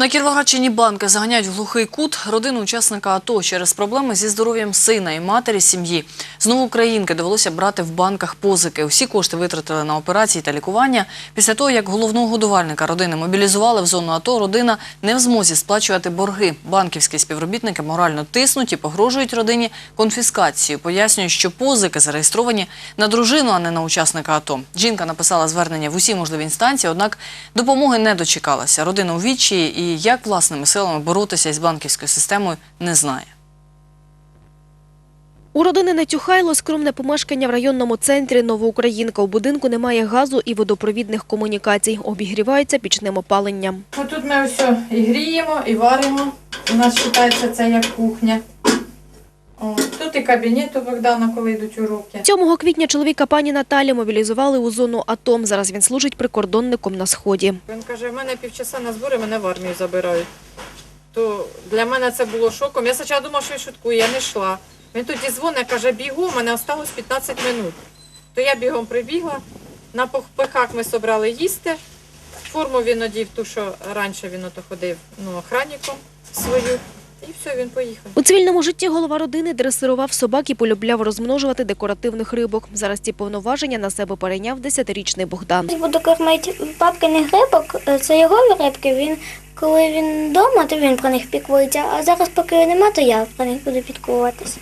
На Кіровоградщині банки заганяють глухий кут родину учасника АТО через проблеми зі здоров'ям сина і матері сім'ї. Знову українки довелося брати в банках позики. Усі кошти витратили на операції та лікування. Після того, як головного годувальника родини мобілізували в зону АТО, родина не в змозі сплачувати борги. Банківські співробітники морально тиснуть і погрожують родині конфіскацією. Пояснюють, що позики зареєстровані на дружину, а не на учасника АТО. Жінка написала звернення в усі можливі інстанції, однак допомоги не дочекалася. Родина у відчаї і як власними силами боротися із банківською системою не знає. У родини Нетюхайло скромне помешкання в районному центрі Новоукраїнка. У будинку немає газу і водопровідних комунікацій. Обігрівається пічним опаленням. Тут ми все і гріємо, і варимо. У нас вважається це як кухня. Тут і кабінет у Богдана, коли йдуть уроки. 7 квітня чоловіка пані Наталі мобілізували у зону АТО. Зараз він служить прикордонником на сході. Він каже, в мене півчаса на збори, мене в армію забирають. То для мене це було шоком. Я спочатку думав, що він шуткує, я не йшла. Він тоді дзвонить, каже, бігу, у мене осталось 15 минут. То я бігом прибігла, на пихах ми собрали їсти. Форму він одів, ту, що раніше він ото ходив ну, охранником свою. І все, він поїхав. У цивільному житті голова родини дресирував собак і полюбляв розмножувати декоративних рибок. Зараз ці повноваження на себе перейняв 10-річний Богдан. Буду кормити папкиних рибок, це його рибки. Він коли він вдома, то він про них піклується. А зараз, поки його нема, то я про них буду піклуватися.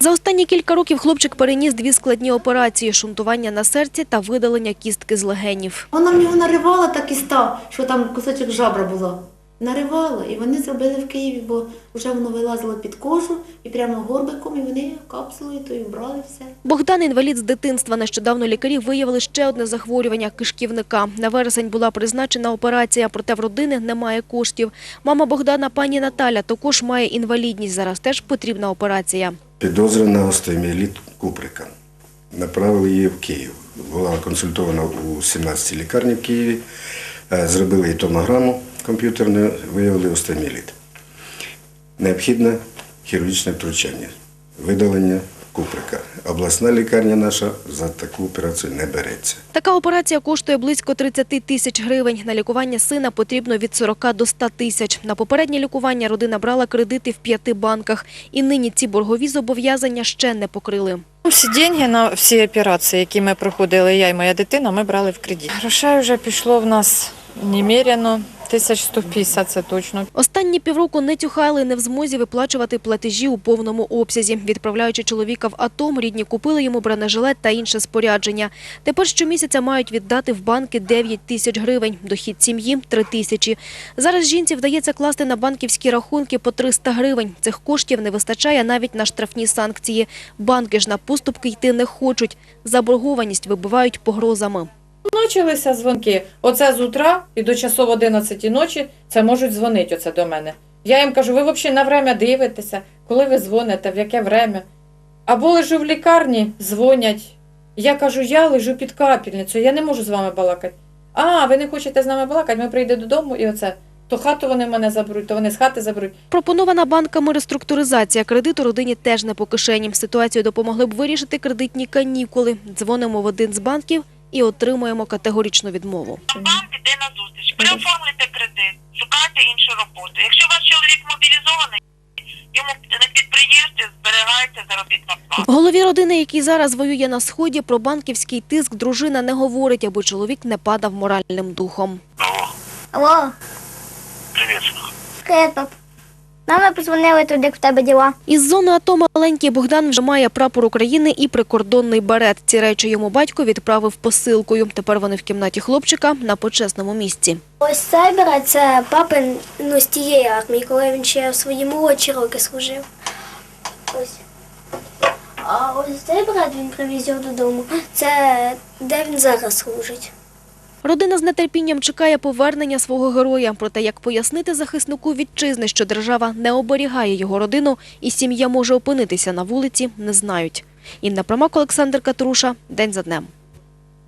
За останні кілька років хлопчик переніс дві складні операції – шунтування на серці та видалення кістки з легенів. Вона в нього наривала так і став, що там кусочок жабра було. Наривала, і вони зробили в Києві, бо вже воно вилазило під кожу і прямо горбиком, і вони капсулою то й брали все. Богдан – інвалід з дитинства. Нещодавно лікарі виявили ще одне захворювання – кишківника. На вересень була призначена операція, проте в родини немає коштів. Мама Богдана, пані Наталя, також має інвалідність. Зараз теж потрібна операція. Підозрена остеоміеліт Куприка. Направили її в Київ. Була консультована у 17 лікарні в Києві. Е, Зробили їй томограму комп'ютерну, виявили остеоміеліт. Необхідне хірургічне втручання, видалення Куприка. Обласна лікарня наша за таку операцію не береться. Така операція коштує близько 30 тисяч гривень. На лікування сина потрібно від 40 до 100 тисяч. На попереднє лікування родина брала кредити в п'яти банках. І нині ці боргові зобов'язання ще не покрили. Всі гроші на всі операції, які ми проходили, я і моя дитина, ми брали в кредит. Грошей вже пішло в нас неміряно, 1150 це точно. Останні півроку не тюхали не в змозі виплачувати платежі у повному обсязі. Відправляючи чоловіка в АТО, рідні купили йому бронежилет та інше спорядження. Тепер щомісяця мають віддати в банки 9 тисяч гривень, дохід сім'ї – 3 тисячі. Зараз жінці вдається класти на банківські рахунки по 300 гривень. Цих коштів не вистачає навіть на штрафні санкції. Банки ж на поступки йти не хочуть. Заборгованість вибивають погрозами. Почалися дзвонки. Оце з утра і до часов 11 ночі це можуть дзвонити оце до мене. Я їм кажу, ви взагалі на время дивитеся, коли ви дзвоните, в яке время. Або лежу в лікарні, дзвонять. Я кажу, я лежу під капельницею, я не можу з вами балакати. А, ви не хочете з нами балакати, ми прийдемо додому і оце. То хату вони мене заберуть, то вони з хати заберуть. Пропонована банками реструктуризація кредиту родині теж не по кишені. Ситуацію допомогли б вирішити кредитні канікули. Дзвонимо в один з банків і отримуємо категоричну відмову. Банк іде на зустріч. Ви кредит, шукайте іншу роботу. Якщо ваш чоловік мобілізований, йому на підприємстві зберігається заробітна плата. Голові родини, який зараз воює на сході, про банківський тиск дружина не говорить, аби чоловік не падав моральним духом. Алло, Привіт, привіт, пап. Нам позвонили туди, як в тебе діла. Із зони АТО маленький Богдан вже має прапор України і прикордонний берет. Ці речі йому батько відправив посилкою. Тепер вони в кімнаті хлопчика на почесному місці. Ось цей берет, це папин ну, з тієї армії, коли він ще в свої молодші роки служив. Ось. А ось цей берет він привіз його додому. Це де він зараз служить. Родина з нетерпінням чекає повернення свого героя. Проте, як пояснити захиснику вітчизни, що держава не оберігає його родину і сім'я може опинитися на вулиці, не знають. Інна Промак, Олександр Катруша. День за днем.